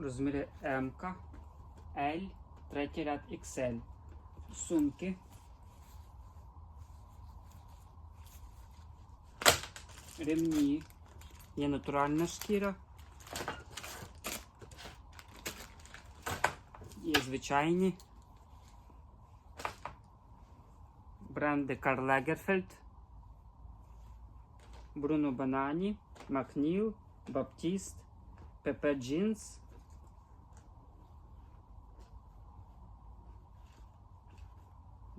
розміри М, L, третій ряд XL. Сумки. Ремні. Є натуральна шкіра. Є звичайні. Бренди Karl Lagerfeld, Bruno Banani, McNeil, Baptiste, Pepe Jeans.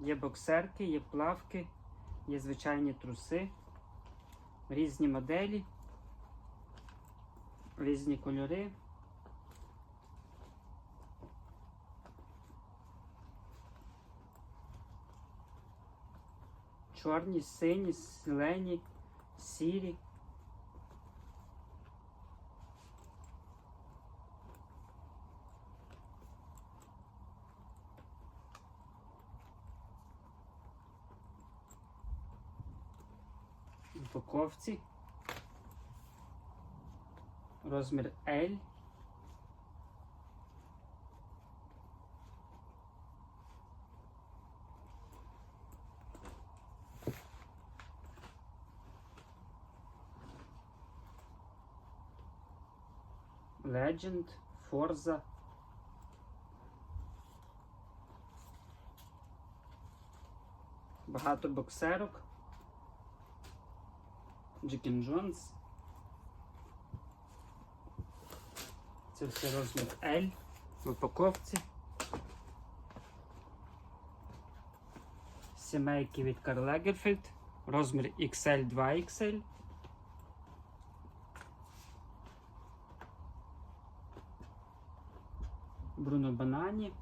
Є боксерки, є плавки, є звичайні труси, різні моделі, різні кольори. Чорні, сині, зелені, сірі. Упаковці. Розмір L. Legend, Forza. Багато боксерок. Джекін Джонс. Це все розмір L в упаковці. Сімейки від Karl Lagerfeld. Розмір XL 2XL. Бруно Банані.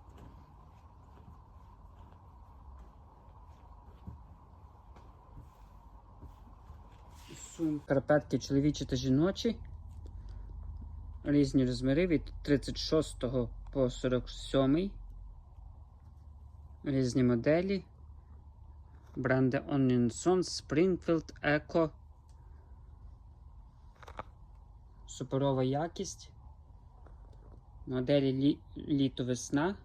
Карпетки чоловічі та жіночі. Різні розміри від 36 по 47. Різні моделі. Бренди Onlinson, Springfield, Eco. Суперова якість. Моделі лі... літо-весна.